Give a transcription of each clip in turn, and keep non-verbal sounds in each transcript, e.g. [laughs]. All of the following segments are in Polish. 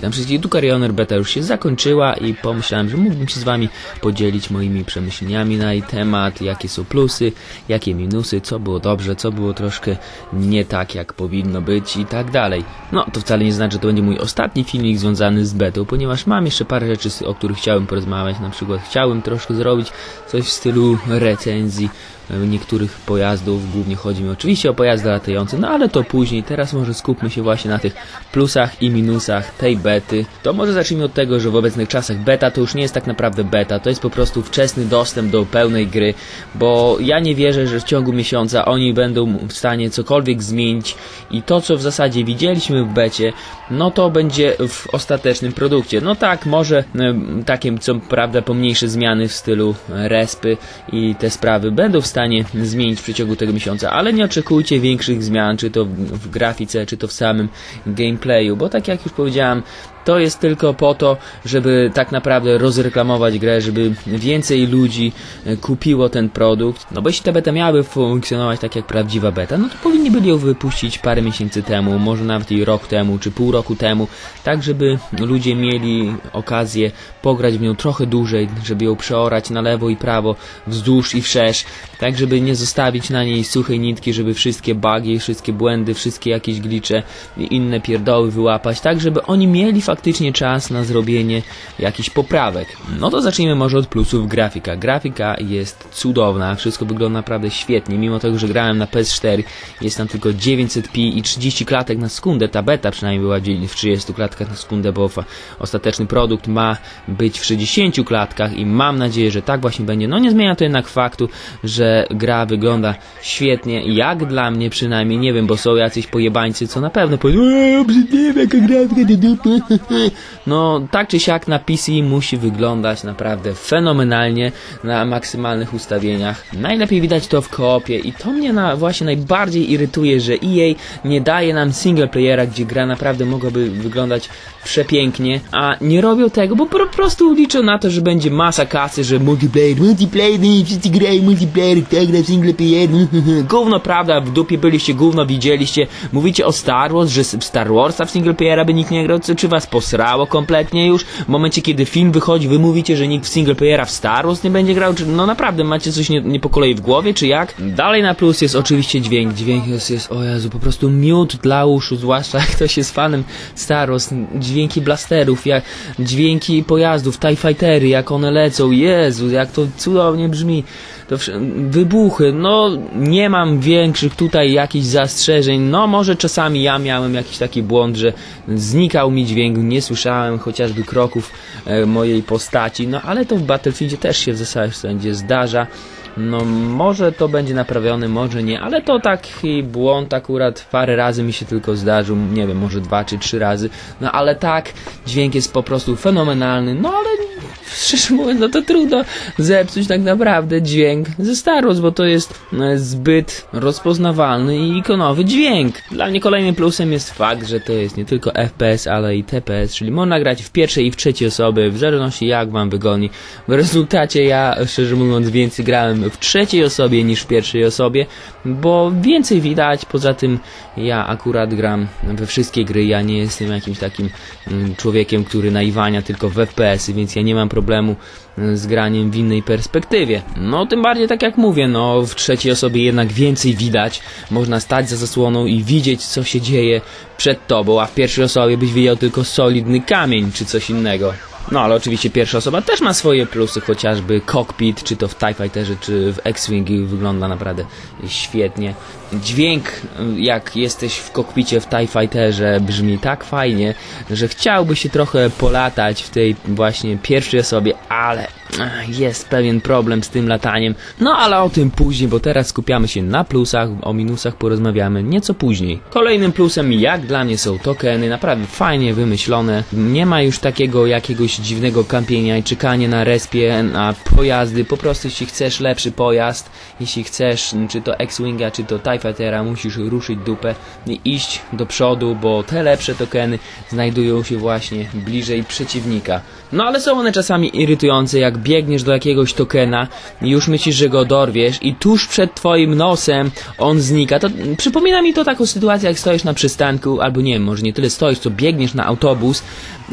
Witam wszystkich, tu Karioner, beta już się zakończyła i pomyślałem, że mógłbym się z wami podzielić moimi przemyśleniami na jej temat, jakie są plusy, jakie minusy, co było dobrze, co było troszkę nie tak jak powinno być i tak dalej. No, to wcale nie znaczy, że to będzie mój ostatni filmik związany z betą, ponieważ mam jeszcze parę rzeczy, o których chciałem porozmawiać, na przykład chciałem troszkę zrobić coś w stylu recenzji niektórych pojazdów, głównie chodzi mi oczywiście o pojazdy latające, no ale to później, teraz może skupmy się właśnie na tych plusach i minusach tej bety. To może zacznijmy od tego, że w obecnych czasach beta to już nie jest tak naprawdę beta, to jest po prostu wczesny dostęp do pełnej gry, bo ja nie wierzę, że w ciągu miesiąca oni będą w stanie cokolwiek zmienić i to co w zasadzie widzieliśmy w becie, no to będzie w ostatecznym produkcie. No tak, może takie co prawda pomniejsze zmiany w stylu respy i te sprawy będą w stanie stanie zmienić w przeciągu tego miesiąca, ale nie oczekujcie większych zmian, czy to w grafice, czy to w samym gameplayu, bo tak jak już powiedziałem, to jest tylko po to, żeby tak naprawdę rozreklamować grę, żeby więcej ludzi e, kupiło ten produkt. No bo jeśli te beta miały funkcjonować tak jak prawdziwa beta, no to powinni byli ją wypuścić parę miesięcy temu, może nawet i rok temu, czy pół roku temu, tak żeby ludzie mieli okazję pograć w nią trochę dłużej, żeby ją przeorać na lewo i prawo, wzdłuż i wszerz, tak żeby nie zostawić na niej suchej nitki, żeby wszystkie bugi, wszystkie błędy, wszystkie jakieś glicze i inne pierdoły wyłapać, tak żeby oni mieli faktycznie czas na zrobienie jakichś poprawek. No to zacznijmy może od plusów grafika. Grafika jest cudowna, wszystko wygląda naprawdę świetnie, mimo tego, że grałem na PS4, jest tam tylko 900p i 30 klatek na sekundę, ta beta przynajmniej była w 30 klatkach na sekundę, bo ostateczny produkt ma być w 60 klatkach i mam nadzieję, że tak właśnie będzie. No nie zmienia to jednak faktu, że gra wygląda świetnie, jak dla mnie przynajmniej, nie wiem, bo są jacyś pojebańcy, co na pewno powiedzą, obrzydliwa jaka grafika do dupy. No, tak czy siak na PC musi wyglądać naprawdę fenomenalnie na maksymalnych ustawieniach. Najlepiej widać to w koopie i to mnie na, właśnie najbardziej irytuje, że EA nie daje nam single playera, gdzie gra naprawdę mogłaby wyglądać przepięknie, a nie robią tego, bo po prostu liczą na to, że będzie masa kasy, że multiplayer, multiplayer, no wszyscy grają multiplayer, kto gra single player, [laughs] gówno prawda, w dupie byliście, gówno widzieliście, mówicie o Star Wars, że Star Warsa w single playera by nikt nie grał, czy was posrało kompletnie już? W momencie, kiedy film wychodzi, wy mówicie, że nikt w single playera w Star Wars nie będzie grał? Czy no naprawdę macie coś nie, nie po kolei w głowie, czy jak? Dalej na plus jest oczywiście dźwięk. Dźwięk jest, jest o Jezu, po prostu miód dla uszu, zwłaszcza [laughs] jak ktoś jest fanem Star Wars. Dźwięki blasterów, jak dźwięki pojazdów, TIE Fightery, jak one lecą. Jezu, jak to cudownie brzmi to wybuchy, no nie mam większych tutaj jakichś zastrzeżeń, no może czasami ja miałem jakiś taki błąd, że znikał mi dźwięk, nie słyszałem chociażby kroków e, mojej postaci, no ale to w Battlefieldzie też się w zasadzie zdarza. No może to będzie naprawiony, może nie, ale to taki błąd akurat parę razy mi się tylko zdarzył, nie wiem, może dwa czy trzy razy, no ale tak, dźwięk jest po prostu fenomenalny, no ale [laughs] szczerze mówiąc, no to trudno zepsuć tak naprawdę dźwięk ze Star Wars, bo to jest e, zbyt rozpoznawalny i ikonowy dźwięk. Dla mnie kolejnym plusem jest fakt, że to jest nie tylko FPS, ale i TPS, czyli można grać w pierwszej i w trzeciej osoby, w zależności jak wam wygodni. W rezultacie ja, szczerze mówiąc, więcej grałem w trzeciej osobie niż w pierwszej osobie, bo więcej widać, poza tym ja akurat gram we wszystkie gry, ja nie jestem jakimś takim mm, człowiekiem, który naiwania tylko w FPS-y, więc ja nie mam problemu e, z graniem w innej perspektywie. No tym bardziej tak jak mówię, no w trzeciej osobie jednak więcej widać, można stać za zasłoną i widzieć co się dzieje przed tobą, a w pierwszej osobie byś widział tylko solidny kamień czy coś innego. No ale oczywiście pierwsza osoba też ma swoje plusy, chociażby cockpit, czy to w TIE Fighterze, czy w X-Wing wygląda naprawdę świetnie. Dźwięk, jak jesteś w kokpicie w TIE Fighterze, brzmi tak fajnie, że chciałby się trochę polatać w tej właśnie pierwszej osobie, ale jest pewien problem z tym lataniem. No ale o tym później, bo teraz skupiamy się na plusach, o minusach porozmawiamy nieco później. Kolejnym plusem, jak dla mnie, są tokeny, naprawdę fajnie wymyślone. Nie ma już takiego jakiegoś dziwnego kampienia i czekania na respie, na pojazdy. Po prostu jeśli chcesz lepszy pojazd, jeśli chcesz, czy to X-Winga, czy to TIE Fightera, musisz ruszyć dupę i iść do przodu, bo te lepsze tokeny znajdują się właśnie bliżej przeciwnika. No ale są one czasami irytujące, jak biegniesz do jakiegoś tokena i już myślisz, że go dorwiesz i tuż przed twoim nosem on znika. To przypomina mi to taką sytuację, jak stoisz na przystanku, albo nie wiem, może nie tyle stoisz, co biegniesz na autobus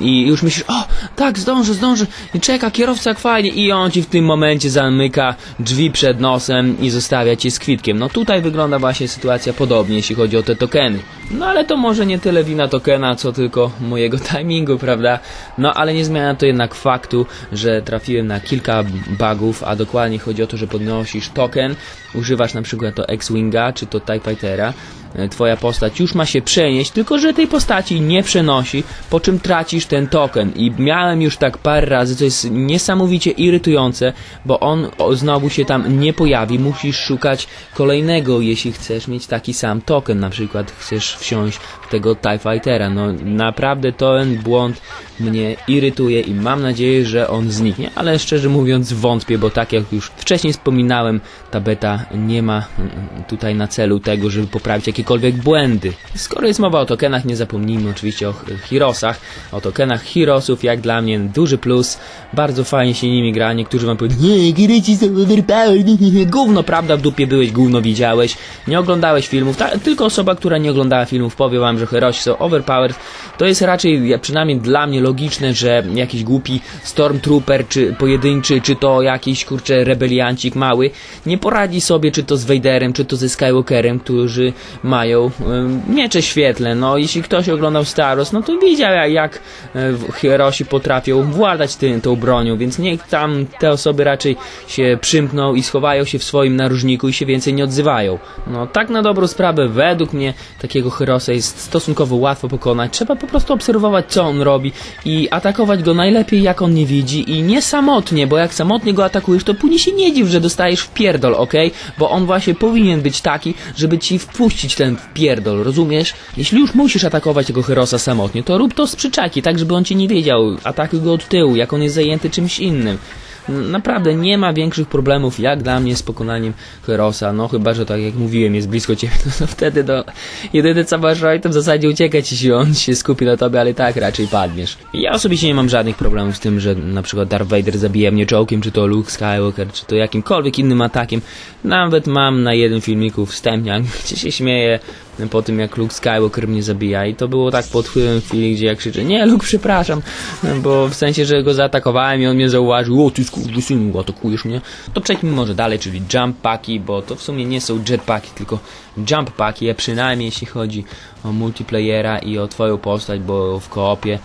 i już myślisz, o, tak, zdążę, zdążę, I czeka kierowca jak fajnie i on ci w tym momencie zamyka drzwi przed nosem i zostawia cię z kwitkiem. No tutaj wygląda właśnie sytuacja podobnie, jeśli chodzi o te tokeny. No ale to może nie tyle wina tokena, co tylko mojego [laughs] timingu, prawda? No ale nie zmienia to jednak faktu, że trafiłem na kilka bugów, a dokładnie chodzi o to, że podnosisz token, używasz na przykład to X-Winga, czy to TIE Fightera, E, twoja postać już ma się przenieść, tylko że tej postaci nie przenosi, po czym tracisz ten token. I miałem już tak parę razy, co jest niesamowicie irytujące, bo on znowu się tam nie pojawi. Musisz szukać kolejnego, jeśli chcesz mieć taki sam token. Na przykład chcesz wsiąść w tego TIE Fightera. No naprawdę ten błąd mnie irytuje i mam nadzieję, że on zniknie, ale szczerze mówiąc wątpię, bo tak jak już wcześniej wspominałem, ta beta nie ma mm, tutaj na celu tego, żeby poprawić jakiekolwiek błędy. Skoro jest mowa o tokenach, nie zapomnijmy oczywiście o Heroesach, o tokenach Heroesów, jak dla mnie duży plus, bardzo fajnie się nimi gra, niektórzy wam powiedzą, nie, ci są overpowered, gówno, prawda, w dupie byłeś, gówno widziałeś, nie oglądałeś filmów, ta, tylko osoba, która nie oglądała filmów powie wam, że Heroesi są overpowered, to jest raczej, przynajmniej dla mnie logiczne, że jakiś głupi Stormtrooper, czy pojedynczy, czy to jakiś, kurczę, rebeliancik mały, nie poradzi sobie, czy to z Vaderem, czy to ze Skywalkerem, którzy mają miecze świetlne. No, jeśli ktoś oglądał Star Wars, no to widział, jak, jak Herosi potrafią władać tym, tą bronią, więc niech tam te osoby raczej się przymkną i schowają się w swoim narożniku i się więcej nie odzywają. No, tak na dobrą sprawę, według mnie takiego Herosa jest stosunkowo łatwo pokonać. Trzeba po prostu obserwować, co on robi i atakować go najlepiej, jak on nie widzi i nie samotnie, bo jak samotnie go atakujesz, to później się nie dziw, że dostajesz w pierdol, ok? Bo on właśnie powinien być taki, żeby ci wpuścić ten pierdol, rozumiesz? Jeśli już musisz atakować tego Herosa samotnie, to rób to z przyczaki, tak żeby on ci nie wiedział. Atakuj go od tyłu, jak on jest zajęty czymś innym. Naprawdę nie ma większych problemów jak dla mnie z pokonaniem Herosa, no chyba, że tak jak mówiłem, jest blisko ciebie, [laughs] no, no wtedy to jedyne co masz robić to w zasadzie uciekać, jeśli on się skupi na tobie, ale tak raczej padniesz. Ja osobiście nie mam żadnych problemów z tym, że na przykład Darth Vader zabija mnie czołkiem, czy to Luke Skywalker, czy to jakimkolwiek innym atakiem. Nawet mam na jednym filmiku wstępniak, [laughs] gdzie się śmieję po tym jak Luke Skywalker mnie zabija. I to było tak pod wpływem chwili, gdzie ja krzyczę nie Luke przepraszam, bo w sensie, że go zaatakowałem i on mnie zauważył o ty skurwysynu atakujesz mnie. To przejdźmy może dalej, czyli jump packi, bo to w sumie nie są jetpacki, tylko jump packi, a przynajmniej jeśli chodzi o multiplayera i o twoją postać, bo w koopie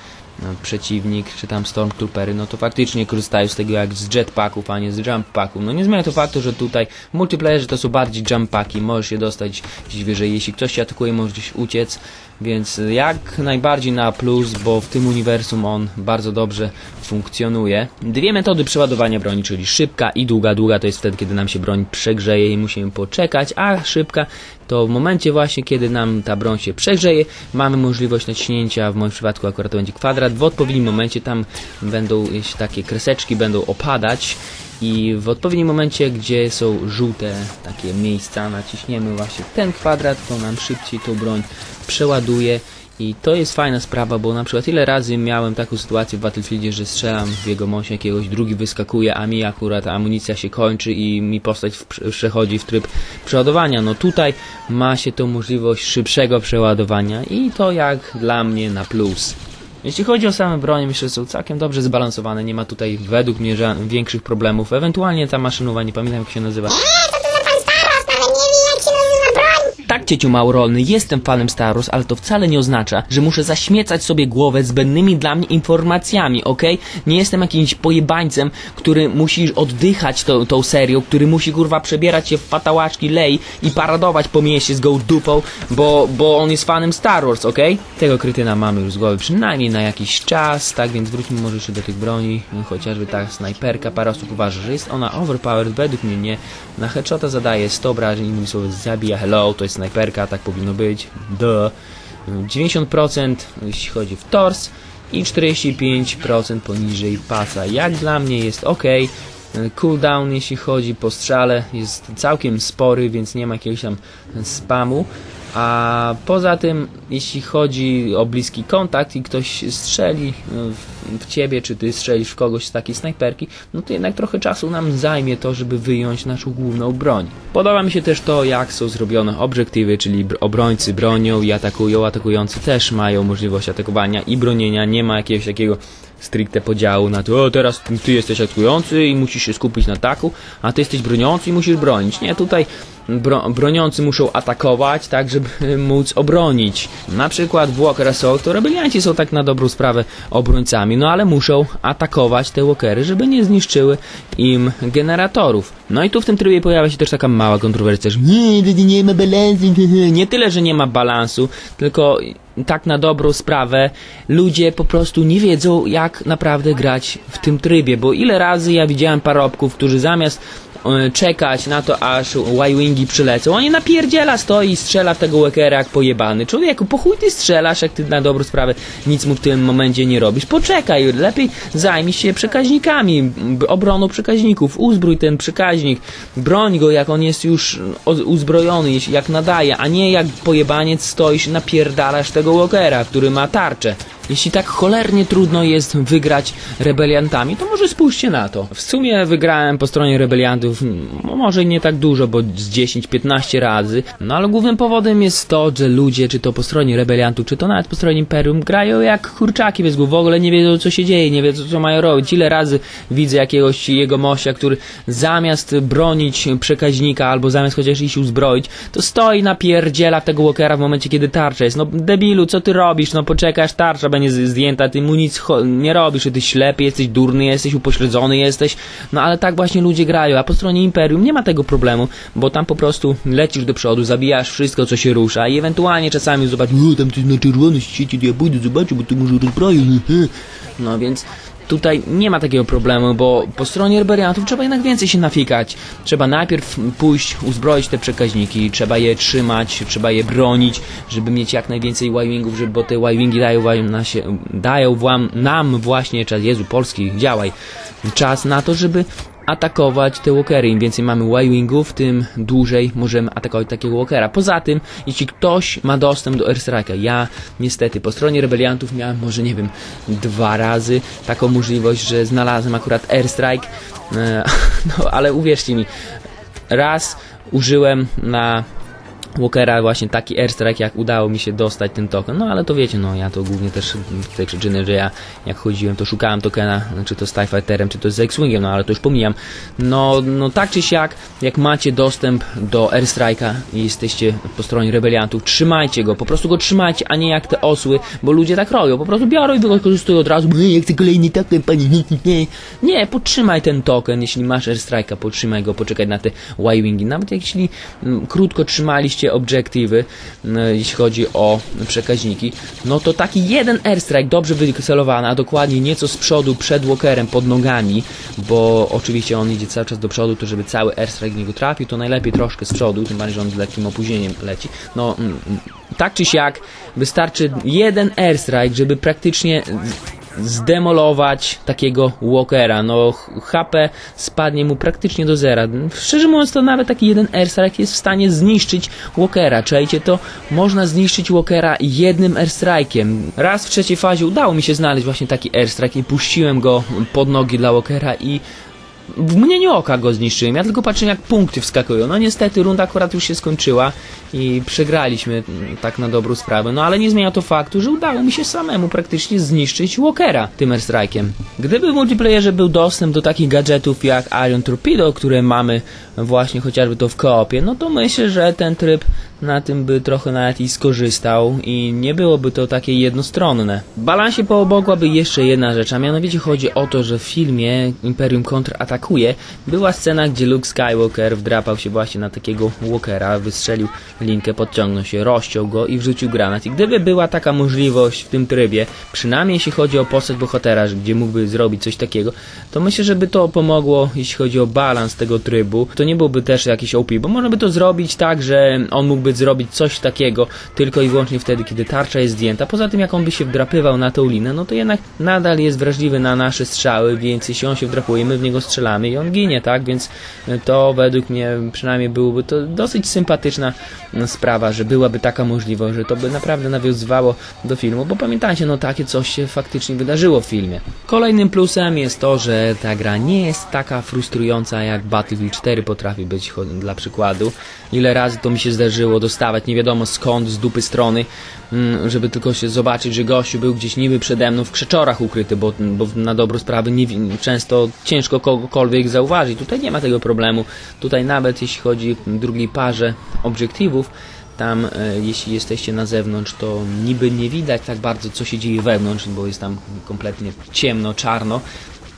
przeciwnik, czy tam Stormtroopery, no to faktycznie korzystają z tego jak z jetpacków, a nie z jumppacków. No nie zmienia to faktu, że tutaj w multiplayerze to są bardziej jumppacki, możesz się dostać gdzieś wyżej, jeśli ktoś się atakuje, możesz gdzieś uciec, więc jak najbardziej na plus, bo w tym uniwersum on bardzo dobrze funkcjonuje. Dwie metody przeładowania broni, czyli szybka i długa. Długa to jest wtedy, kiedy nam się broń przegrzeje i musimy poczekać, a szybka to w momencie właśnie, kiedy nam ta broń się przegrzeje, mamy możliwość naciśnięcia, w moim przypadku akurat to będzie kwadrat, w odpowiednim momencie tam będą takie kreseczki będą opadać i w odpowiednim momencie, gdzie są żółte takie miejsca, naciśniemy właśnie ten kwadrat, to nam szybciej tą broń przeładuje i to jest fajna sprawa, bo na przykład ile razy miałem taką sytuację w Battlefieldzie, że strzelam w jego mosie jakiegoś, drugi wyskakuje, a mi akurat amunicja się kończy i mi postać w, przechodzi w tryb przeładowania. No tutaj ma się tą możliwość szybszego przeładowania i to jak dla mnie na plus. Jeśli chodzi o same bronie, myślę, że są całkiem dobrze zbalansowane, nie ma tutaj według mnie większych problemów. Ewentualnie ta maszynowa, nie pamiętam jak się nazywa. Tak, cieciu małorolny, jestem fanem Star Wars, ale to wcale nie oznacza, że muszę zaśmiecać sobie głowę zbędnymi dla mnie informacjami, ok? Nie jestem jakimś pojebańcem, który musi oddychać tą, tą serią, który musi kurwa przebierać się w patałaczki lej i paradować po mieście z go dupą, bo, bo on jest fanem Star Wars, ok? Tego krytyna mamy już z głowy przynajmniej na jakiś czas, tak więc wróćmy może jeszcze do tych broni, chociażby ta snajperka, parę osób uważa, że jest ona overpowered, według mnie nie. Na headshota zadaje 100 obrażeń, innymi słowy zabija hello, to jest snajperka, tak powinno być. Duh. 90% jeśli chodzi w tors i 45% poniżej pasa. Jak dla mnie jest ok. Cooldown jeśli chodzi po strzale jest całkiem spory, więc nie ma jakiegoś tam spamu. A poza tym, jeśli chodzi o bliski kontakt i ktoś strzeli w, w ciebie, czy ty strzelisz w kogoś z takiej snajperki, no to jednak trochę czasu nam zajmie to, żeby wyjąć naszą główną broń. Podoba mi się też to, jak są zrobione obiektywy, czyli obrońcy bronią i atakują, atakujący też mają możliwość atakowania i bronienia, nie ma jakiegoś takiego stricte podziału na to, o teraz ty jesteś atakujący i musisz się skupić na ataku, a ty jesteś broniący i musisz bronić. Nie, tutaj bro, broniący muszą atakować, tak żeby [laughs] móc obronić. Na przykład Walker Assault to rebelianci są tak na dobrą sprawę obrońcami, no ale muszą atakować te walkery, żeby nie zniszczyły im generatorów. No i tu w tym trybie pojawia się też taka mała kontrowersja, że nie, nie ma balansu. [laughs] Nie tyle, że nie ma balansu, tylko tak na dobrą sprawę ludzie po prostu nie wiedzą jak naprawdę grać w tym trybie, bo ile razy ja widziałem parobków, którzy zamiast czekać na to, aż Y-Wingi przylecą. On nie napierdziela, stoi i strzela w tego Walkera jak pojebany. Człowieku, po chuj ty strzelasz, jak ty na dobrą sprawę nic mu w tym momencie nie robisz. Poczekaj, lepiej zajmij się przekaźnikami, obroną przekaźników, uzbrój ten przekaźnik, broń go jak on jest już uzbrojony, jak nadaje, a nie jak pojebaniec stoisz napierdalasz tego Walkera, który ma tarczę. Jeśli tak cholernie trudno jest wygrać rebeliantami, to może spójrzcie na to. W sumie wygrałem po stronie rebeliantów może nie tak dużo, bo z 10-15 razy, no ale głównym powodem jest to, że ludzie, czy to po stronie rebeliantów, czy to nawet po stronie Imperium, grają jak kurczaki głów, w ogóle nie wiedzą co się dzieje, nie wiedzą co mają robić. Ile razy widzę jakiegoś jego mosia, który zamiast bronić przekaźnika, albo zamiast chociaż iść uzbroić, to stoi na pierdziela tego walkera w momencie, kiedy tarcza jest. No debilu, co ty robisz? No poczekasz, tarcza będzie zdjęta, ty mu nic nie robisz, ty ślepy jesteś, durny jesteś, upośledzony jesteś, no ale tak właśnie ludzie grają, a po stronie Imperium nie ma tego problemu, bo tam po prostu lecisz do przodu, zabijasz wszystko, co się rusza i ewentualnie czasami zobacz, o tam coś na czerwono świeci, ja pójdę zobaczę, bo to może rozbroję, [laughs] no więc tutaj nie ma takiego problemu, bo po stronie rebeliantów trzeba jednak więcej się nafikać. Trzeba najpierw pójść, uzbroić te przekaźniki, trzeba je trzymać, trzeba je bronić, żeby mieć jak najwięcej Y-Wingów, żeby, bo te Y-Wingi dają, dają wam, nam właśnie czas, Jezu, Polski, działaj, czas na to, żeby atakować te walkery. Im więcej mamy Y-Wingów, tym dłużej możemy atakować takiego walkera. Poza tym, jeśli ktoś ma dostęp do airstrike'a, ja niestety po stronie rebeliantów miałem może, nie wiem, dwa razy taką możliwość, że znalazłem akurat airstrike, e, [laughs] no ale uwierzcie mi, raz użyłem na Walkera właśnie taki airstrike, jak udało mi się dostać ten token, no ale to wiecie, no ja to głównie też z tej przyczyny, że ja jak chodziłem, to szukałem tokena, czy to z TIE Fighterem, czy to z X-Wingiem, no ale to już pomijam. No, no tak czy siak, jak macie dostęp do airstrike'a i jesteście po stronie rebeliantów, trzymajcie go, po prostu go trzymajcie, a nie jak te osły, bo ludzie tak robią, po prostu biorą i wykorzystują od razu, ja chcę kolejny token, panie, nie, nie. Nie, podtrzymaj ten token, jeśli masz airstrike'a, podtrzymaj go, poczekaj na te Y-Wingi, nawet jeśli mm, krótko trzymaliście oczywiście obiektywy, jeśli chodzi o przekaźniki, no to taki jeden airstrike dobrze wycelowany, a dokładnie nieco z przodu przed walkerem pod nogami, bo oczywiście on idzie cały czas do przodu, to żeby cały airstrike w niego trafił, to najlepiej troszkę z przodu, tym bardziej, że on z lekkim opóźnieniem leci. No, tak czy siak, wystarczy jeden airstrike, żeby praktycznie zdemolować takiego Walkera. No, HP spadnie mu praktycznie do zera. Szczerze mówiąc, to nawet taki jeden airstrike jest w stanie zniszczyć Walkera. Czajcie to? Można zniszczyć Walkera jednym airstrike'iem. Raz w trzeciej fazie udało mi się znaleźć właśnie taki airstrike i puściłem go pod nogi dla Walkera i w mgnieniu oka go zniszczyłem. Ja tylko patrzę jak punkty wskakują. No niestety runda akurat już się skończyła i przegraliśmy tak na dobrą sprawę. No ale nie zmienia to faktu, że udało mi się samemu praktycznie zniszczyć Walkera tym airstrike'iem. Gdyby w multiplayerze był dostęp do takich gadżetów jak Iron Torpedo, które mamy właśnie chociażby to w koopie, no to myślę, że ten tryb na tym by trochę nawet i skorzystał i nie byłoby to takie jednostronne. W balansie poobogłaby jeszcze jedna rzecz, a mianowicie chodzi o to, że w filmie Imperium kontratakuje była scena, gdzie Luke Skywalker wdrapał się właśnie na takiego Walkera, wystrzelił linkę, podciągnął się, rozciął go i wrzucił granat. I gdyby była taka możliwość w tym trybie, przynajmniej jeśli chodzi o postać bohatera, gdzie mógłby zrobić coś takiego, to myślę, że by to pomogło, jeśli chodzi o balans tego trybu. To nie byłby też jakiś OP, bo można by to zrobić tak, że on mógłby zrobić coś takiego tylko i wyłącznie wtedy, kiedy tarcza jest zdjęta. Poza tym, jak on by się wdrapywał na tą linę, no to jednak nadal jest wrażliwy na nasze strzały, więc jeśli on się wdrapuje, my w niego strzelamy i on ginie, tak? Więc to według mnie przynajmniej byłoby to dosyć sympatyczna sprawa, że byłaby taka możliwość, że to by naprawdę nawiązywało do filmu, bo pamiętajcie, no takie coś się faktycznie wydarzyło w filmie. Kolejnym plusem jest to, że ta gra nie jest taka frustrująca jak Battlefield 4 potrafi być dla przykładu. Ile razy to mi się zdarzyło dostawać nie wiadomo skąd, z dupy strony, mm, żeby tylko się zobaczyć, że gościu był gdzieś niby przede mną w krzeczorach ukryty, bo, bo na dobrą sprawę nie, często ciężko kogokolwiek zauważyć. Tutaj nie ma tego problemu. Tutaj nawet jeśli chodzi o drugiej parze obiektywów, tam e, jeśli jesteście na zewnątrz, to niby nie widać tak bardzo co się dzieje wewnątrz, bo jest tam kompletnie ciemno, czarno,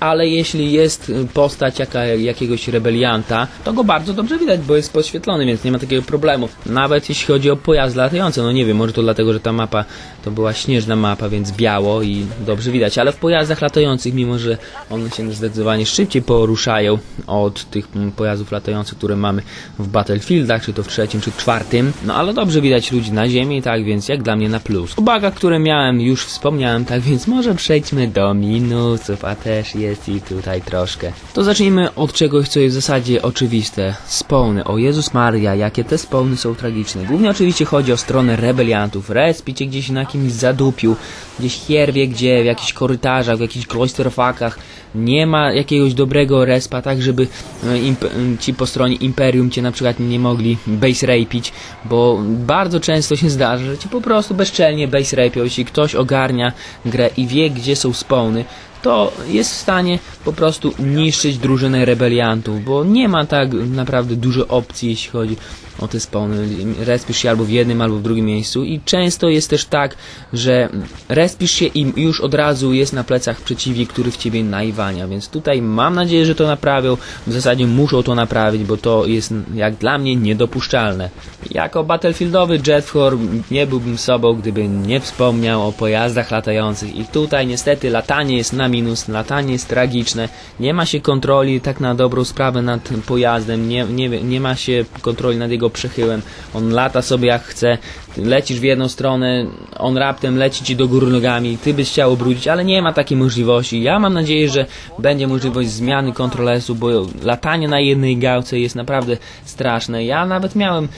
ale jeśli jest postać jaka, jakiegoś rebelianta, to go bardzo dobrze widać, bo jest podświetlony, więc nie ma takiego problemu. Nawet jeśli chodzi o pojazd latający, no nie wiem, może to dlatego, że ta mapa to była śnieżna mapa, więc biało i dobrze widać, ale w pojazdach latających, mimo że one się zdecydowanie szybciej poruszają od tych pojazdów latających, które mamy w Battlefieldach, czy to w trzecim, czy w czwartym, no ale dobrze widać ludzi na ziemi, tak więc jak dla mnie na plus. Uwaga, które miałem, już wspomniałem, tak więc może przejdźmy do minusów, a też jest jest i tutaj troszkę. To zacznijmy od czegoś, co jest w zasadzie oczywiste. Spawny. O Jezus Maria, jakie te spawny są tragiczne. Głównie oczywiście chodzi o stronę rebeliantów. Respicie gdzieś na kimś zadupił, gdzieś hierwie, gdzie w jakichś korytarzach, w jakichś kloisterfakach nie ma jakiegoś dobrego respa, tak żeby e, ci po stronie Imperium cię na przykład nie mogli base rapić, bo bardzo często się zdarza, że ci po prostu bezczelnie base rapią. Jeśli ktoś ogarnia grę i wie, gdzie są spawny, to jest w stanie po prostu niszczyć drużynę rebeliantów, bo nie ma tak naprawdę dużo opcji, jeśli chodzi o te spawny. Respisz się albo w jednym, albo w drugim miejscu i często jest też tak, że respisz się i już od razu jest na plecach przeciwnik, który w ciebie najwania, więc tutaj mam nadzieję, że to naprawią. W zasadzie muszą to naprawić, bo to jest jak dla mnie niedopuszczalne. Jako battlefieldowy Jetfor nie byłbym sobą, gdyby nie wspomniał o pojazdach latających i tutaj niestety latanie jest na minus, latanie jest tragiczne, nie ma się kontroli tak na dobrą sprawę nad pojazdem, nie, nie, nie ma się kontroli nad jego przechyłem, on lata sobie jak chce, lecisz w jedną stronę, on raptem leci ci do góry nogami, ty byś chciał obrócić, ale nie ma takiej możliwości. Ja mam nadzieję, że będzie możliwość zmiany kontrolesu, bo latanie na jednej gałce jest naprawdę straszne. Ja nawet miałem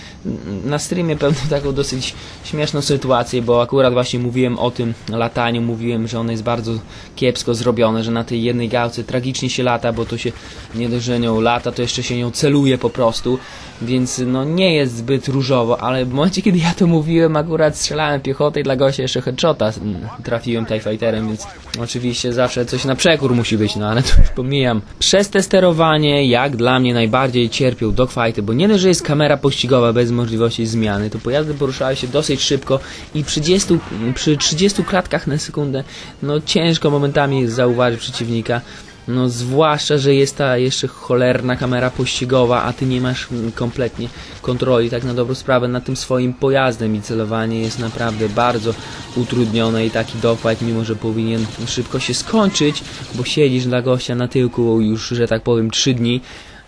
na streamie pewną taką dosyć śmieszną sytuację, bo akurat właśnie mówiłem o tym lataniu, mówiłem, że ono jest bardzo kiepsko zrobione, że na tej jednej gałce tragicznie się lata, bo to się nie dość, że nią lata, to jeszcze się nią celuje po prostu, więc no nie jest zbyt różowo, ale w momencie, kiedy ja to mówiłem, akurat strzelałem piechotę i dla gościa jeszcze headshota trafiłem TIE Fighterem, więc oczywiście zawsze coś na przekór musi być, no ale to już pomijam. Przez te sterowanie, jak dla mnie najbardziej cierpią dogfighty, bo nie dość, że jest kamera pościgowa bez możliwości zmiany, to pojazdy poruszały się dosyć szybko i przy 30, przy 30 klatkach na sekundę, no ciężko momentami zauważyć przeciwnika. No zwłaszcza, że jest ta jeszcze cholerna kamera pościgowa, a ty nie masz kompletnie kontroli tak na dobrą sprawę nad tym swoim pojazdem i celowanie jest naprawdę bardzo utrudnione i taki dogfight, mimo że powinien szybko się skończyć, bo siedzisz dla gościa na tyłku już, że tak powiem, 3 dni,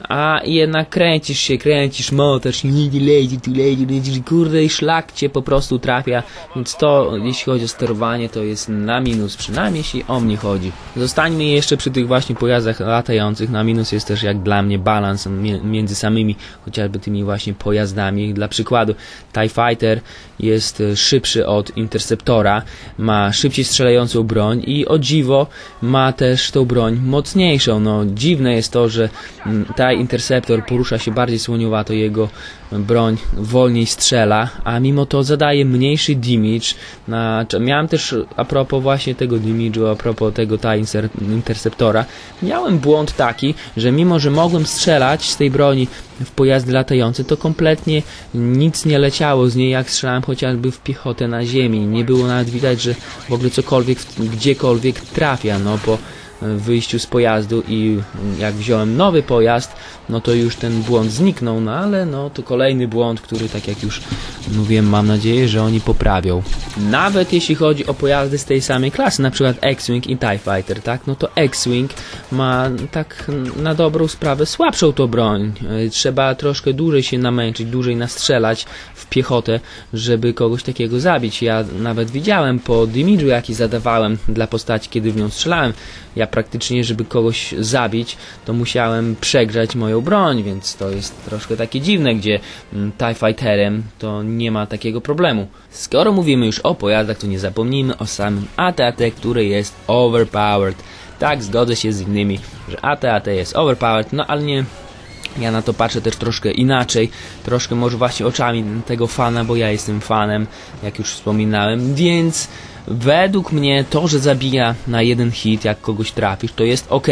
a jednak kręcisz się, kręcisz, motasz, nie leci, tu leci, leci, kurde i szlak cię po prostu trafia, więc to, jeśli chodzi o sterowanie, to jest na minus, przynajmniej jeśli o mnie chodzi. Zostańmy jeszcze przy tych właśnie pojazdach latających, na minus jest też jak dla mnie balans między samymi, chociażby tymi właśnie pojazdami. Dla przykładu, TIE Fighter jest e, szybszy od Interceptora, ma szybciej strzelającą broń i o dziwo ma też tą broń mocniejszą. No dziwne jest to, że mm, TIE Interceptor porusza się bardziej słoniowato, jego broń wolniej strzela, a mimo to zadaje mniejszy damage. Na, miałem też a propos właśnie tego damage'u, a propos tego TIE Interceptora, miałem błąd taki, że mimo, że mogłem strzelać z tej broni w pojazdy latające, to kompletnie nic nie leciało z niej, jak strzelałem chociażby w piechotę na ziemi. Nie było nawet widać, że w ogóle cokolwiek, gdziekolwiek trafia, no bo wyjściu z pojazdu i jak wziąłem nowy pojazd, no to już ten błąd zniknął, no ale no to kolejny błąd, który tak jak już mówiłem, mam nadzieję, że oni poprawią. Nawet jeśli chodzi o pojazdy z tej samej klasy, na przykład X-Wing i TIE Fighter, tak, no to X-Wing ma tak na dobrą sprawę słabszą to broń. Trzeba troszkę dłużej się namęczyć, dłużej nastrzelać w piechotę, żeby kogoś takiego zabić. Ja nawet widziałem po damage'u, jaki zadawałem dla postaci, kiedy w nią strzelałem. Ja praktycznie, żeby kogoś zabić, to musiałem przegrzać moją broń, więc to jest troszkę takie dziwne, gdzie mm, TIE Fighterem to nie ma takiego problemu. Skoro mówimy już o pojazdach, to nie zapomnijmy o samym AT-AT, który jest overpowered. Tak, zgodzę się z innymi, że AT-AT jest overpowered, no ale nie ja na to patrzę też troszkę inaczej, troszkę może właśnie oczami tego fana, bo ja jestem fanem, jak już wspominałem, więc według mnie to, że zabija na jeden hit, jak kogoś trafisz, to jest ok.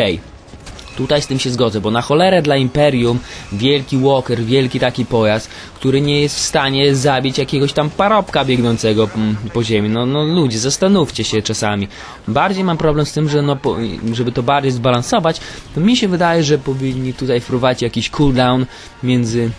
Tutaj z tym się zgodzę, bo na cholerę dla Imperium wielki walker, wielki taki pojazd, który nie jest w stanie zabić jakiegoś tam parobka biegnącego mm, po ziemi. No, no ludzie, zastanówcie się czasami. Bardziej mam problem z tym, że no, po, żeby to bardziej zbalansować, to mi się wydaje, że powinni tutaj wprowadzić jakiś cooldown między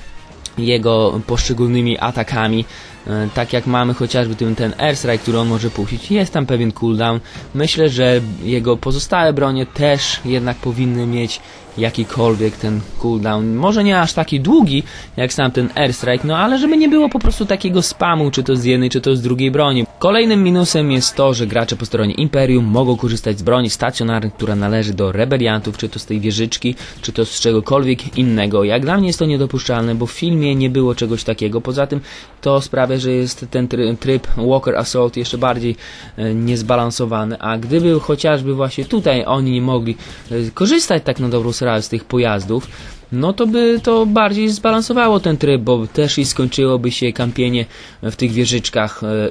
jego poszczególnymi atakami, e, tak jak mamy chociażby ten, ten airstrike, który on może puścić, jest tam pewien cooldown. Myślę, że jego pozostałe bronie też jednak powinny mieć jakikolwiek ten cooldown. Może nie aż taki długi, jak sam ten airstrike, no ale żeby nie było po prostu takiego spamu, czy to z jednej, czy to z drugiej broni. Kolejnym minusem jest to, że gracze po stronie Imperium mogą korzystać z broni stacjonarnej, która należy do rebeliantów, czy to z tej wieżyczki, czy to z czegokolwiek innego. Jak dla mnie jest to niedopuszczalne, bo w filmie nie było czegoś takiego. Poza tym to sprawia, że jest ten tryb Walker Assault jeszcze bardziej e, niezbalansowany, a gdyby chociażby właśnie tutaj oni nie mogli e, korzystać tak na dobrą sprawę z tych pojazdów, no to by to bardziej zbalansowało ten tryb, bo też i skończyłoby się kampienie w tych wieżyczkach e,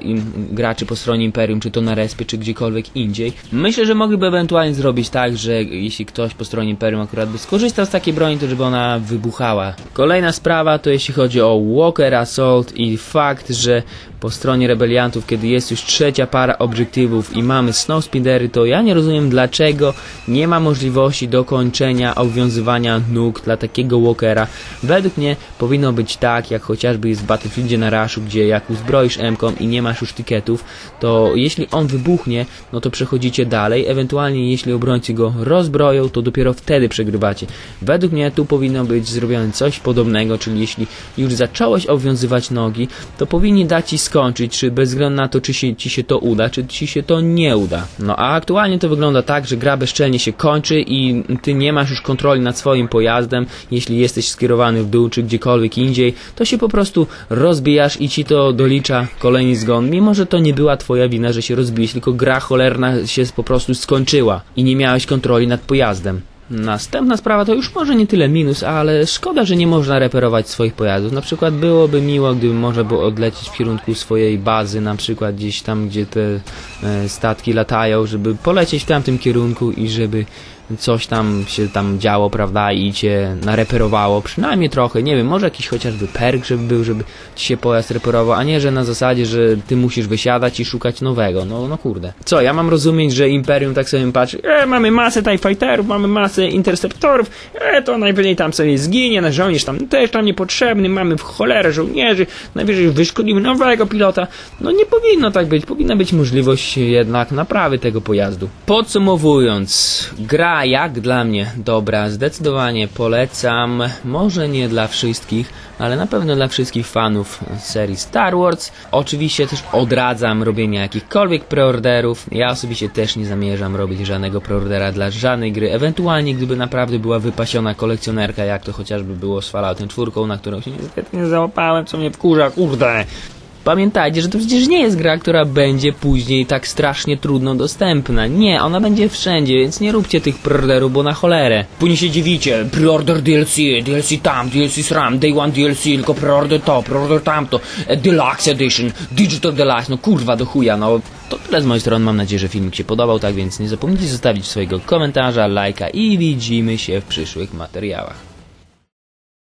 graczy po stronie Imperium, czy to na respie, czy gdziekolwiek indziej. Myślę, że mogliby ewentualnie zrobić tak, że jeśli ktoś po stronie Imperium akurat by skorzystał z takiej broni, to żeby ona wybuchała. Kolejna sprawa to jeśli chodzi o Walker Assault i fakt, że po stronie rebeliantów, kiedy jest już trzecia para obiektywów i mamy snowspeedery, to ja nie rozumiem dlaczego nie ma możliwości dokończenia obowiązywania nóg dla takiego walkera. Według mnie powinno być tak, jak chociażby jest w Battlefieldzie na Rushu, gdzie jak uzbroisz m i nie masz już tiketów, to jeśli on wybuchnie, no to przechodzicie dalej, ewentualnie jeśli obrońcy go rozbroją, to dopiero wtedy przegrywacie. Według mnie tu powinno być zrobione coś podobnego, czyli jeśli już zacząłeś obowiązywać nogi, to powinni dać ci skończyć, czy bez względu na to, czy się, ci się to uda, czy ci się to nie uda. No a aktualnie to wygląda tak, że gra bezczelnie się kończy i ty nie masz już kontroli nad swoim pojazdem, jeśli jesteś skierowany w dół, czy gdziekolwiek indziej, to się po prostu rozbijasz i ci to dolicza kolejny zgon, mimo że to nie była twoja wina, że się rozbiłeś, tylko gra cholerna się po prostu skończyła i nie miałeś kontroli nad pojazdem. Następna sprawa to już może nie tyle minus, ale szkoda, że nie można reperować swoich pojazdów. Na przykład byłoby miło, gdyby można było odlecieć w kierunku swojej bazy, na przykład gdzieś tam, gdzie te e, statki latają, żeby polecieć w tamtym kierunku i żeby coś tam się tam działo, prawda, i cię nareperowało, przynajmniej trochę, nie wiem, może jakiś chociażby perk, żeby był, żeby ci się pojazd reperował, a nie, że na zasadzie, że ty musisz wysiadać i szukać nowego, no, no kurde. Co, ja mam rozumieć, że Imperium tak sobie patrzy, e, mamy masę TIE Fighterów, mamy masę Interceptorów, e, to najwyżej tam sobie zginie, nasz żołnierz tam też tam niepotrzebny, mamy w cholerę żołnierzy, najwyżej wyszkolimy nowego pilota, no nie powinno tak być, powinna być możliwość jednak naprawy tego pojazdu. Podsumowując, gra jak dla mnie dobra, zdecydowanie polecam, może nie dla wszystkich, ale na pewno dla wszystkich fanów serii Star Wars. Oczywiście też odradzam robienie jakichkolwiek preorderów. Ja osobiście też nie zamierzam robić żadnego preordera dla żadnej gry. Ewentualnie gdyby naprawdę była wypasiona kolekcjonerka, jak to chociażby było z Falloutem 4, na którą się niestety nie załapałem, co mnie wkurza, kurde. Pamiętajcie, że to przecież nie jest gra, która będzie później tak strasznie trudno dostępna. Nie, ona będzie wszędzie, więc nie róbcie tych preorderów, bo na cholerę. Później się dziwicie, preorder DLC, DLC tam, DLC SRAM, Day One DLC, tylko preorder to, preorder tamto, e, Deluxe Edition, Digital Deluxe, no kurwa do chuja, no. To tyle z mojej strony, mam nadzieję, że filmik się podobał, tak więc nie zapomnijcie zostawić swojego komentarza, lajka i widzimy się w przyszłych materiałach.